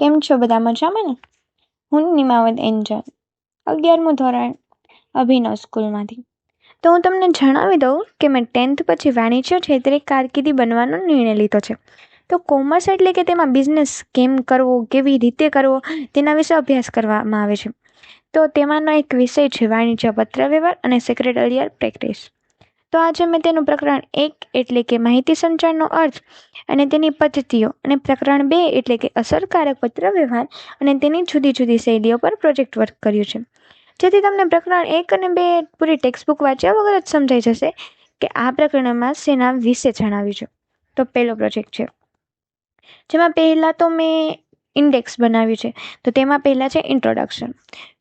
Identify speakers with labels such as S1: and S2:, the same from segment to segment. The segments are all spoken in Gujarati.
S1: કેમ છો બધા મજામાં ને? હું નિમાવત એન્જલ, અગિયારમું ધોરણ, અભિનવ સ્કૂલમાંથી. તો હું તમને જણાવી દઉં કે મેં ટેન્થ પછી વાણિજ્ય ક્ષેત્રે કારકિર્દી બનવાનો નિર્ણય લીધો છે. તો કોમર્સ એટલે કે તેમાં બિઝનેસ કેમ કરવો, કેવી રીતે કરવો, તેના વિશે અભ્યાસ કરવામાં આવે છે. તો તેમાંનો એક વિષય છે વાણિજ્ય પત્રવ્યવહાર અને સેક્રેટરિયલ પ્રેક્ટિસ તો આજે મેં તેનું પ્રકરણ એક એટલે કે માહિતી સંચારનો અર્થ અને તેની પદ્ધતિઓ અને પ્રકરણ બે એટલે કે અસરકારક પત્ર વ્યવહાર અને તેની જુદી જુદી શૈલીઓ પર પ્રોજેક્ટ વર્ક કર્યું છે. જેથી તમને પ્રકરણ એક અને બે પૂરી ટેક્સ્ટબુક વાંચ્યા વગર જ સમજાઈ જશે કે આ પ્રકરણમાં શેના વિશે જણાવ્યું છે. તો પહેલો પ્રોજેક્ટ છે. જેમાં પહેલાં તો મેં ઇન્ડેક્સ બનાવ્યું છે. તો તેમાં પહેલાં છે ઇન્ટ્રોડક્શન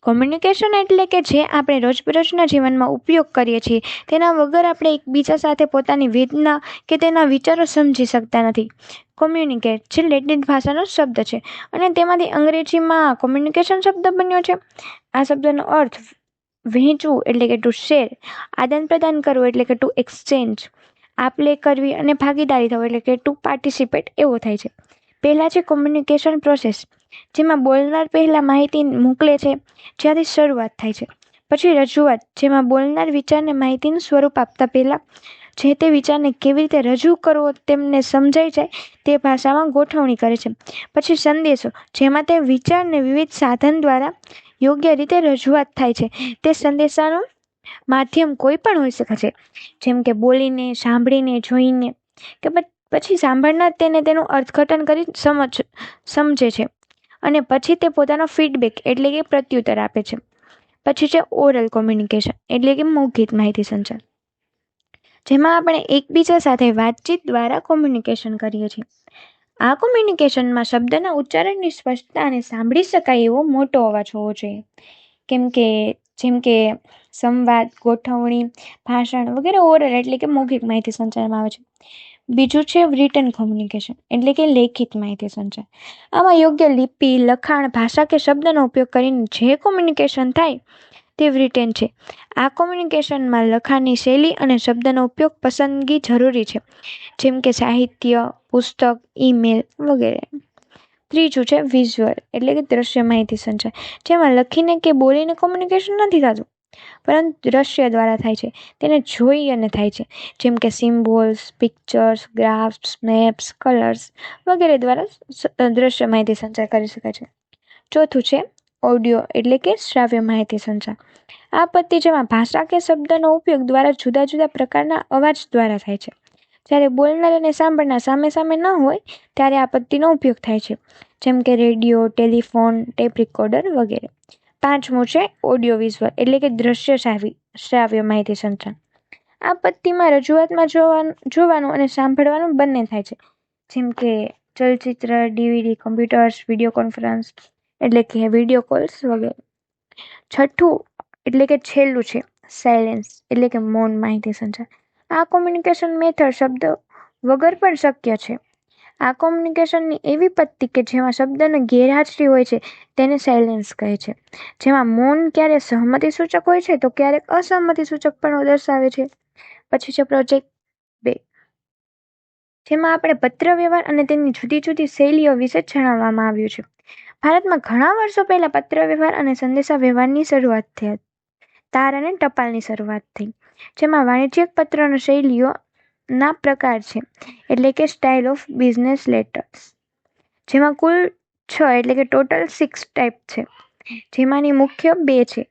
S1: કોમ્યુનિકેશન એટલે કે જે આપણે રોજબરોજના જીવનમાં ઉપયોગ કરીએ છીએ, તેના વગર આપણે એકબીજા સાથે પોતાની વેદના કે તેના વિચારો સમજી શકતા નથી. કોમ્યુનિકેટ જે લેટિન ભાષાનો શબ્દ છે અને તેમાંથી અંગ્રેજીમાં કોમ્યુનિકેશન શબ્દ બન્યો છે. આ શબ્દનો અર્થ વહેંચવું એટલે કે ટુ શેર આદાન પ્રદાન કરવું એટલે કે ટુ એક્સચેન્જ આપ લે કરવી અને ભાગીદારી થવું એટલે કે ટુ પાર્ટિસિપેટ એવો થાય છે. પહેલાં છે કોમ્યુનિકેશન પ્રોસેસ જેમાં બોલનાર પહેલાં માહિતી મોકલે છે જ્યાંથી શરૂઆત થાય છે. પછી રજૂઆત, જેમાં બોલનાર વિચારને માહિતીનું સ્વરૂપ આપતા પહેલાં, જે તે વિચારને કેવી રીતે રજૂ કરવો તેમને સમજાઈ જાય, તે ભાષામાં ગોઠવણી કરે છે. પછી સંદેશો, જેમાં તે વિચારને વિવિધ સાધન દ્વારા યોગ્ય રીતે રજૂઆત થાય છે. તે સંદેશાનું માધ્યમ કોઈ પણ હોઈ શકે છે. જેમ કે બોલીને, સાંભળીને, જોઈને, કે પછી સાંભળનાર તેને તેનું અર્થઘટન કરી સમજ, સમજે છે અને પછી તે પોતાનો ફીડબેક એટલે કે પ્રત્યુત્તર આપે છે. પછી છે ઓરલ કોમ્યુનિકેશન એટલે કે મૌખિક માહિતી સંચાર. જેમાં આપણે એકબીજા સાથે વાતચીત દ્વારા કોમ્યુનિકેશન કરીએ છીએ. આ કોમ્યુનિકેશનમાં શબ્દના ઉચ્ચારણની સ્પષ્ટતા અને સાંભળી શકાય એવો મોટો અવાજ હોવો જોઈએ. કેમ કે જેમ કે સંવાદ, ગોઠવણી, ભાષણ વગેરે ઓરલ એટલે કે મૌખિક માહિતી સંચારમાં આવે છે. બીજું છે રિટર્ન કોમ્યુનિકેશન એટલે કે લેખિત માહિતી સંચાર. આમાં યોગ્ય લિપિ, લખાણ, ભાષા કે શબ્દનો ઉપયોગ કરીને જે કોમ્યુનિકેશન થાય તે રિટેન છે. આ કોમ્યુનિકેશનમાં લખાણની શૈલી અને શબ્દનો ઉપયોગ પસંદગી જરૂરી છે. જેમ કે સાહિત્ય, પુસ્તક ઈમેલ વગેરે. ત્રીજું છે વિઝ્યુઅલ એટલે કે દ્રશ્ય માહિતી સંચાર જેમાં લખીને કે બોલીને કોમ્યુનિકેશન નથી થતું, પરંતુ દ્રશ્ય દ્વારા થાય છે. તેને જોઈ અને થાય છે. જેમ કે symbols pictures graphs maps colours વગેરે દ્વારા દ્રશ્ય માહિતી સંચાર કરી શકાય છે. ચોથું છે ઓડિયો એટલે કે શ્રાવ્ય માહિતી સંચાર. આ પદ્ધતિ જેમાં ભાષા કે શબ્દનો ઉપયોગ દ્વારા જુદા જુદા પ્રકારના અવાજ દ્વારા થાય છે. જ્યારે બોલનાર અને સાંભળનાર સામે સામે ન હોય, ત્યારે આ પદ્ધતિનો ઉપયોગ થાય છે. જેમ કે રેડિયો, ટેલિફોન, ટેપ રેકોર્ડર વગેરે. પાંચમું છે ઓડિયો વિઝ્યુઅલ એટલે કે દ્રશ્ય શ્રાવ્ય માહિતી સંચાર આ પદ્ધતિમાં રજૂઆતમાં જોવાનું જોવાનું અને સાંભળવાનું બંને થાય છે. જેમ કે ચલચિત્ર, ડીવીડી, કમ્પ્યુટર્સ, વીડિયો કોન્ફરન્સ, એટલે કે વીડિયો કોલ્સ વગેરે. છઠ્ઠું, એટલે કે છેલ્લું છે સાયલેન્સ, એટલે કે મૌન માહિતી સંચાર આ કોમ્યુનિકેશન મેથડ શબ્દ વગર પણ શક્ય છે. આ કોમ્યુનિકેશનની એવી પદ્ધતિ કે જેમાં શબ્દને ગેરહાજરી હોય છે, તેને સાયલેન્સ કહે છે. જેમાં મૌન ક્યારે સહમતિ સૂચક હોય છે, તો ક્યારેક અસહમતિ સૂચક પણ દર્શાવે છે. પછી છે પ્રોજેક્ટ બે. જેમાં આપણે પત્ર વ્યવહાર અને તેની જુદી જુદી શૈલીઓ વિશે જણાવવામાં આવ્યું છે. ભારતમાં ઘણા વર્ષો પહેલાં પત્ર વ્યવહાર અને સંદેશા વ્યવહારની શરૂઆત થઈ તાર અને ટપાલની શરૂઆત થઈ. જેમાં વાણિજ્યિક પત્રનો શૈલીઓ ના પ્રકાર છે, એટલે કે સ્ટાઇલ ઓફ બિઝનેસ લેટર્સ જેમાં કુલ છ, એટલે કે ટોટલ સિક્સ ટાઈપ છે. જેમાંની મુખ્ય બે છે,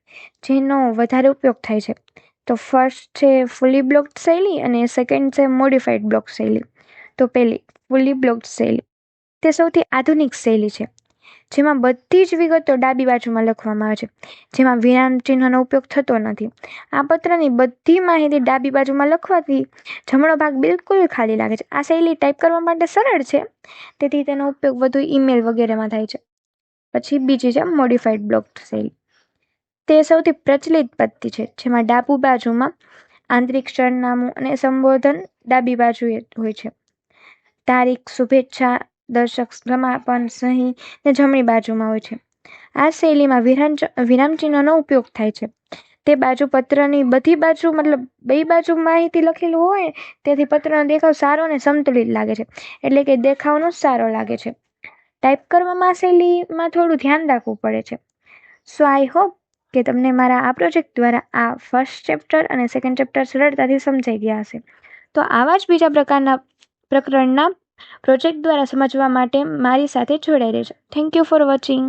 S1: જેનો વધારે ઉપયોગ થાય છે. તો ફર્સ્ટ છે ફૂલી બ્લોક્ડ શૈલી અને સેકન્ડ છે મોડિફાઈડ બ્લોક શૈલી. તો પહેલી ફૂલી બ્લોક્ડ શૈલી. તે સૌથી આધુનિક શૈલી છે. જેમાં બધી જ વિગતો ડાબી બાજુમાં લખવામાં આવે છે. જેમાં વિરામ ચિહ્નનો ઉપયોગ થતો નથી. આ પત્રની બધી માહિતી ડાબી બાજુમાં લખવાથી જમણો ભાગ બિલકુલ ખાલી લાગે છે. આ શૈલી ટાઈપ કરવા માટે સરળ છે. તેથી તેનો ઉપયોગ વધુ ઈમેલ વગેરેમાં થાય છે. પછી બીજી છે મોડિફાઈડ બ્લોક શૈલી. તે સૌથી પ્રચલિત પદ્ધતિ છે, જેમાં ડાબુ બાજુમાં આંતરિક સરનામું અને સંબોધન ડાબી બાજુએ હોય છે. તારીખ, શુભેચ્છા દર્શક સમાપન સહી ને જમણી બાજુમાં હોય છે. આ શૈલીમાં વિરામ વિરામચિહ્નનો ઉપયોગ થાય છે. તે બાજુ પત્રની બધી બાજુ મતલબ બે બાજુ માહિતી લખેલું હોય તેથી પત્રનો દેખાવ સારો અને સંતુલિત લાગે છે. એટલે કે દેખાવનો સારો લાગે છે. ટાઈપ કરવામાં શૈલીમાં થોડું ધ્યાન રાખવું પડે છે. સો આઈ હોપ કે તમને મારા આ પ્રોજેક્ટ દ્વારા આ ફર્સ્ટ ચેપ્ટર અને સેકન્ડ ચેપ્ટર સરળતાથી સમજાઈ ગયા હશે. તો આવા જ બીજા પ્રકારના પ્રકરણના પ્રોજેક્ટ દ્વારા સમજવા માટે મારી સાથે જોડાઈ રહેજો. Thank you for watching